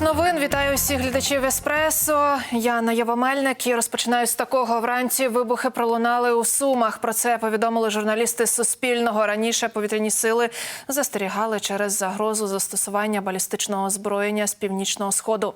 Новин. Вітаю всіх глядачів Еспресо. Я Наєва Мельник і розпочинаю з такого. Вранці вибухи пролунали у Сумах. Про це повідомили журналісти Суспільного. Раніше повітряні сили застерігали через загрозу застосування балістичного озброєння з північного сходу.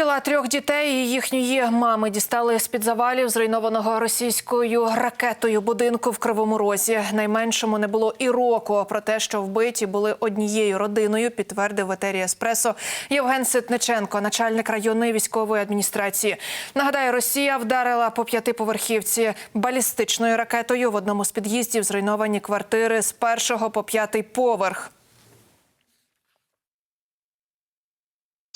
Тіла трьох дітей і їхньої мами дістали з під завалів зруйнованого російською ракетою будинку в Кривому Розі. Найменшому не було і року. Про те, що вбиті були однією родиною, підтвердив в етері Еспресо Євген Ситниченко, начальник районної військової адміністрації. Нагадаю, Росія вдарила по п'ятиповерхівці балістичною ракетою в одному з під'їздів. Зруйновані квартири з першого по п'ятий поверх.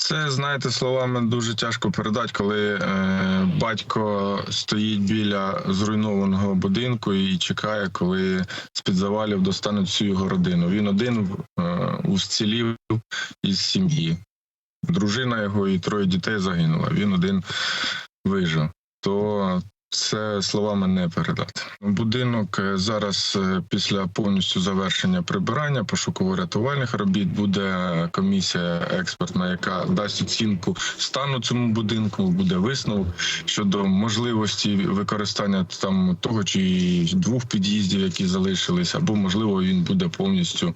Це знаєте словами дуже тяжко передати, коли е, батько стоїть біля зруйнованого будинку і чекає, коли з під завалів достануть всю його родину. Він один е, уцілів із сім'ї. Дружина його і троє дітей загинула. Він один вижив. То це словами не передати. Будинок е, зараз е, після повністю завершення прибирання пошуково-рятувальних робіт буде комісія експертна, яка дасть оцінку стану цьому будинку. Буде висновок щодо можливості використання там того чи двох під'їздів, які залишились, або можливо він буде повністю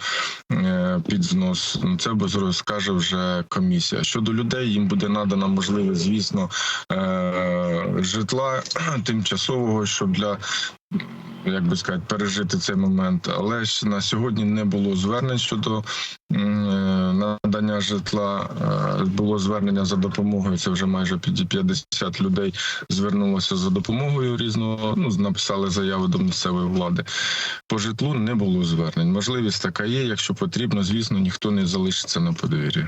е, під знос. Ну, Це розкаже вже комісія. Щодо людей їм буде надана можливість, звісно, е, житла тимчасового, щоб для як би сказати, пережити цей момент. Але ж на сьогодні не було звернень щодо е, надання житла. Е, Було звернення за допомогою. Це вже майже 50 людей звернулося за допомогою різного. Ну написали заяви до місцевої влади. По житлу не було звернень. Можливість така є. Якщо потрібно, звісно, ніхто не залишиться на подвір'ї.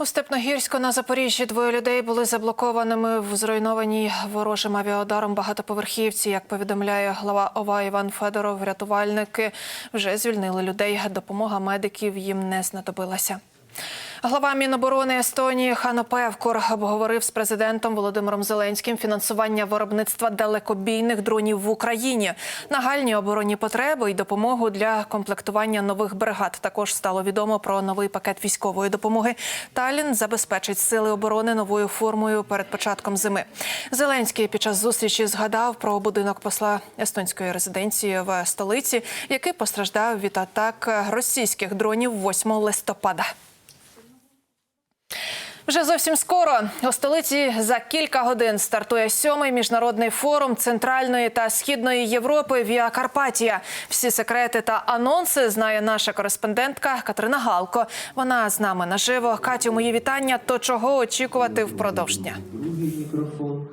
У Степногірську на Запоріжжі двоє людей були заблокованими в зруйнованій ворожим авіаударом багатоповерхівці. Як повідомляє глава ОВА Іван Федоров, рятувальники вже звільнили людей. Допомога медиків їм не знадобилася. Глава Міноборони Естонії Хано Певкур обговорив з президентом Володимиром Зеленським фінансування виробництва далекобійних дронів в Україні, нагальні оборонні потреби і допомогу для комплектування нових бригад. Також стало відомо про новий пакет військової допомоги. Талін забезпечить сили оборони новою формою перед початком зими. Зеленський під час зустрічі згадав про будинок посла естонської резиденції в столиці, який постраждав від атак російських дронів 8 листопада. Вже зовсім скоро у столиці за кілька годин стартує сьомий міжнародний форум Центральної та Східної Європи Віа Карпатія. Всі секрети та анонси знає наша кореспондентка Катерина Галко. Вона з нами наживо. Катю, мої вітання. То чого очікувати впродовж дня? Другий мікрофон.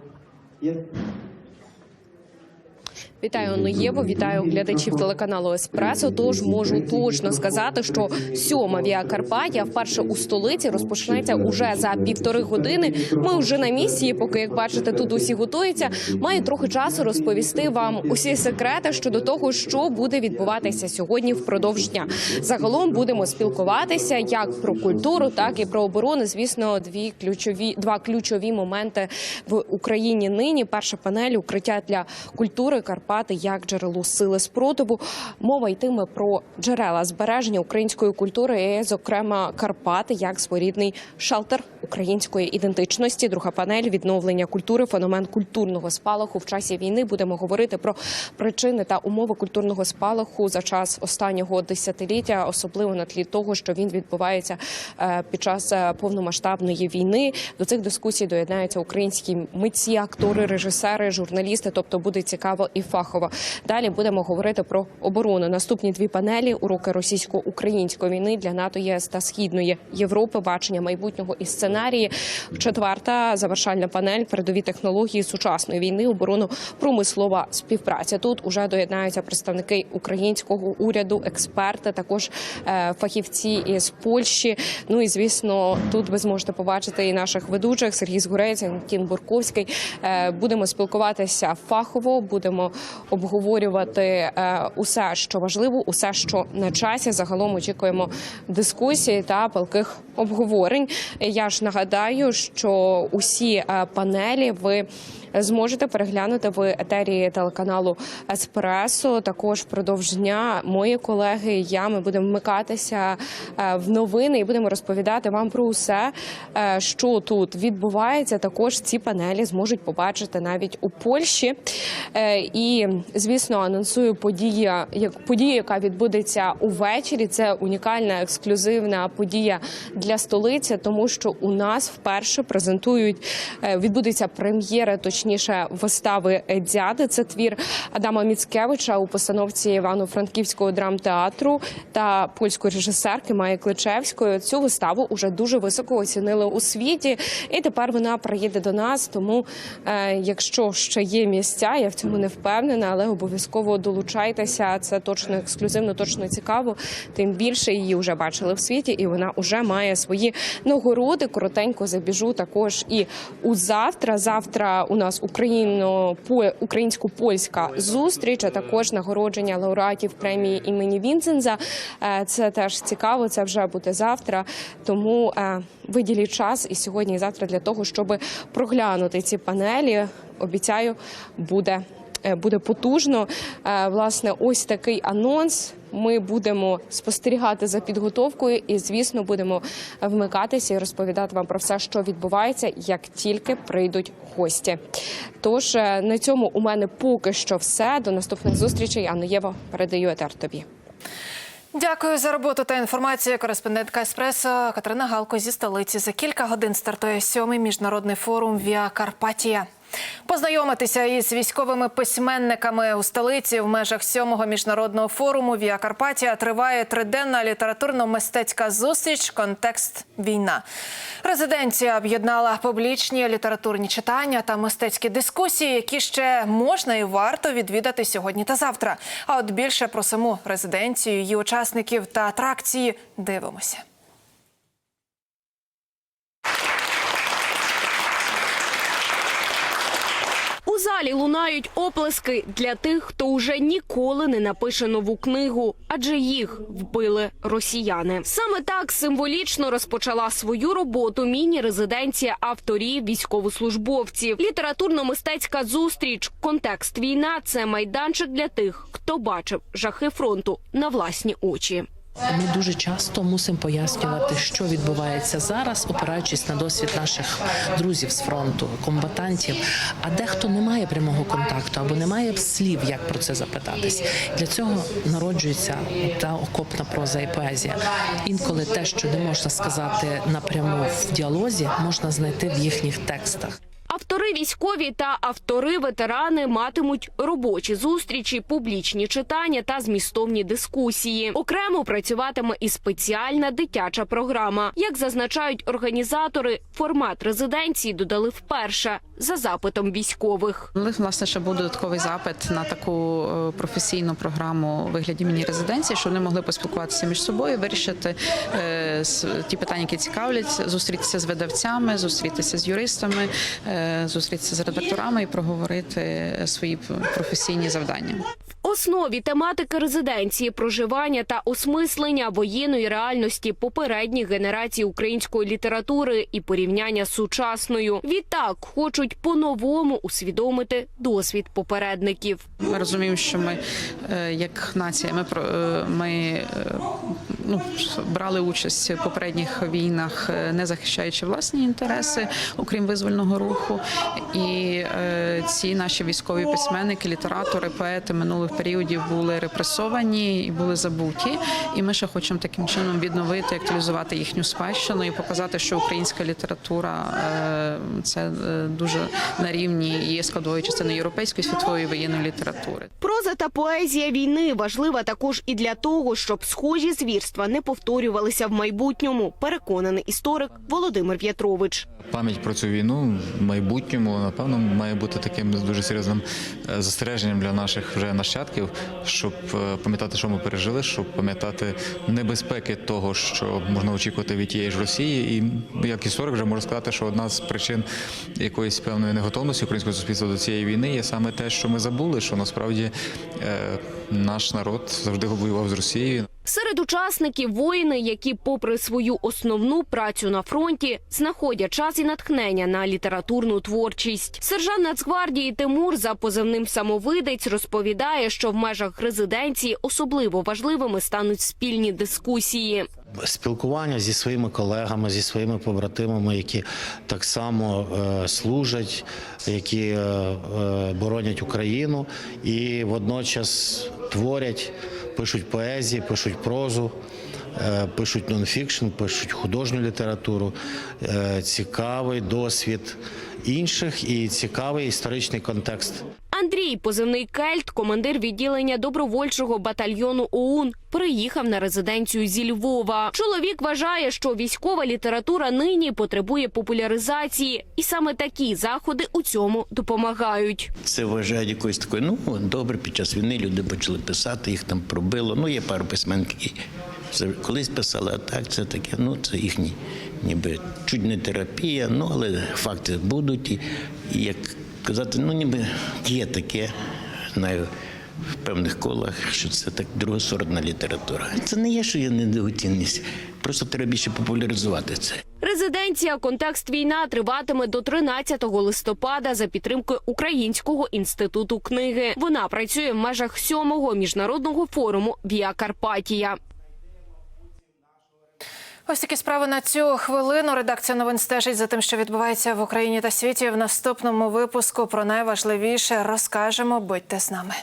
Вітаю Ноєво, вітаю глядачів телеканалу Еспресо. Тож можу точно сказати, що сьома Віа Карпатія вперше у столиці розпочнеться уже за півтори години. Ми вже на місії. Поки як бачите, тут усі готуються. Маю трохи часу розповісти вам усі секрети щодо того, що буде відбуватися сьогодні впродовж дня. Загалом будемо спілкуватися як про культуру, так і про оборону. Звісно, дві ключові два ключові моменти в Україні нині. Перша панель укриття для культури Карпати як джерело сили спротиву. Мова йтиме про джерела збереження української культури, і, зокрема Карпати, як своєрідний шелтер української ідентичності. Друга панель відновлення культури, феномен культурного спалаху в часі війни. Будемо говорити про причини та умови культурного спалаху за час останнього десятиліття, особливо на тлі того, що він відбувається е, під час е, повномасштабної війни. До цих дискусій доєднаються українські митці, актори, режисери, журналісти. Тобто буде цікаво і фахово. Далі будемо говорити про оборону. Наступні дві панелі уроки російсько-української війни для НАТО, ЄС та східної Європи, бачення майбутнього і сценарії. Четверта завершальна панель передові технології сучасної війни, оборону промислова співпраця. Тут уже доєднаються представники українського уряду, експерти, також е, фахівці із Польщі. Ну і звісно, тут ви зможете побачити і наших ведучих Сергій Згурець, Антін Бурковський. Е, Будемо спілкуватися фахово, будемо обговорювати е, усе, що важливо, усе, що на часі. Загалом очікуємо дискусії та палких обговорень. Я ж нагадаю, що усі е, панелі ви зможете переглянути в етері телеканалу Еспресо. Також впродовж дня мої колеги, і я ми будемо вмикатися е, в новини і будемо розповідати вам про усе, е, що тут відбувається. Також ці панелі зможуть побачити навіть у Польщі. Е, І звісно, анонсую подія, як подія, яка відбудеться увечері. Це унікальна ексклюзивна подія для столиці, тому що у нас вперше презентують відбудеться прем'єра, точніше, вистави дяди. Це твір Адама Міцкевича у постановці Івано-Франківського драмтеатру та польської режисерки Майї Кличевської. Цю виставу уже дуже високо оцінили у світі, і тепер вона приїде до нас. Тому, е, якщо ще є місця, я в цьому не впевнена, але обов'язково долучайтеся. Це точно ексклюзивно, точно цікаво. Тим більше її вже бачили в світі, і вона вже має свої нагороди. Коротенько забіжу також і у завтра. Завтра у нас україно українсько-польська зустріч, а також нагородження лауреатів премії імені Вінценза. Е, Це теж цікаво. Це вже буде завтра. Тому е, виділіть час і сьогодні, і завтра для того, щоб проглянути ці панелі. Обіцяю, буде. Е, Буде потужно. Е, Власне, ось такий анонс. Ми будемо спостерігати за підготовкою і, звісно, будемо вмикатися і розповідати вам про все, що відбувається, як тільки прийдуть гості. Тож е, на цьому у мене поки що все. До наступних зустрічей. Анна Єва передаю етер тобі. Дякую за роботу та інформацію. Кореспондентка Еспресо Катерина Галко зі столиці. За кілька годин стартує сьомий міжнародний форум Віа Карпатія. Познайомитися із військовими письменниками у столиці в межах сьомого міжнародного форуму Віа Карпатія триває триденна літературно-мистецька зустріч. Контекст війна. Резиденція об'єднала публічні літературні читання та мистецькі дискусії, які ще можна і варто відвідати сьогодні та завтра. А от більше про саму резиденцію, її учасників та атракції дивимося. У залі лунають оплески для тих, хто уже ніколи не напише нову книгу, адже їх вбили росіяни. Саме так символічно розпочала свою роботу міні-резиденція авторів військовослужбовців. Літературно-мистецька зустріч, контекст війна це майданчик для тих, хто бачив жахи фронту на власні очі. Ми дуже часто мусимо пояснювати, що відбувається зараз, опираючись на досвід наших друзів з фронту, комбатантів. А дехто не має прямого контакту або не має слів, як про це запитатись. Для цього народжується та окопна проза і поезія. Інколи те, що не можна сказати напряму в діалозі, можна знайти в їхніх текстах. Автори військові та автори ветерани матимуть робочі зустрічі, публічні читання та змістовні дискусії. Окремо працюватиме і спеціальна дитяча програма. Як зазначають організатори, формат резиденції додали вперше за запитом військових. Власне ще був додатковий запит на таку е, професійну програму вигляді міні-резиденції, щоб вони могли поспілкуватися між собою, вирішити е, ті питання, які цікавлять, зустрітися з видавцями, зустрітися з юристами, е, зустрітися з редакторами і проговорити свої професійні завдання. Основі тематики резиденції проживання та осмислення воєнної реальності попередніх генерацій української літератури і порівняння з сучасною. Відтак хочуть по-новому усвідомити досвід попередників. Ми розуміємо, що ми е, як нація, ми е, ми е, ну брали участь в попередніх війнах, е, не захищаючи власні інтереси, окрім визвольного руху. І е, ці наші військові письменники, літератори, поети минулих періодів були репресовані і були забуті. І ми ще хочемо таким чином відновити, актуалізувати їхню спадщину і показати, що українська література е, це дуже на рівні є складовою частиною європейської світової воєнної літератури. Проза та поезія війни важлива також і для того, щоб схожі звірства не повторювалися в майбутньому. Переконаний історик Володимир В'ятрович. Пам'ять про цю війну в майбутньому напевно має бути таким дуже серйозним е, застереженням для наших вже нащадків, щоб е, пам'ятати, що ми пережили, щоб пам'ятати небезпеки того, що можна очікувати від тієї ж Росії. І як історик вже можу сказати, що одна з причин якоїсь певної неготовності українського суспільства до цієї війни є саме те, що ми забули, що насправді е, наш народ завжди воював з Росією. Серед учасників воїни, які, попри свою основну працю на фронті, знаходять час і натхнення на літературну творчість. Сержант Нацгвардії Тимур за позивним самовидець розповідає, що в межах резиденції особливо важливими стануть спільні дискусії. спілкування зі своїми колегами, зі своїми побратимами, які так само е, служать, які е, е, боронять Україну і водночас творять, пишуть поезії, пишуть прозу. е, Пишуть нонфікшн, пишуть художню літературу, Е, цікавий досвід інших і цікавий історичний контекст. Андрій, позивний Кельт, командир відділення добровольчого батальйону ОУН, приїхав на резиденцію зі Львова. Чоловік вважає, що військова література нині потребує популяризації, і саме такі заходи у цьому допомагають. Це вважають якоюсь такою, ну добре, під час війни люди почали писати, їх там пробило. Ну, є пару письменників, колись писали, а так це таке, ну це їхні ніби чуть не терапія, ну але факти будуть. І як казати, ну ніби є таке, знаю. В певних колах, що це так другосортна література. Це не є, що є недооцінність. Просто треба більше популяризувати це. Резиденція Контекст війна триватиме до 13 листопада за підтримкою Українського інституту книги. Вона працює в межах сьомого міжнародного форуму Віа Карпатія. Ось такі справи на цю хвилину. Редакція новин стежить за тим, що відбувається в Україні та світі. В наступному випуску про найважливіше розкажемо. Будьте з нами.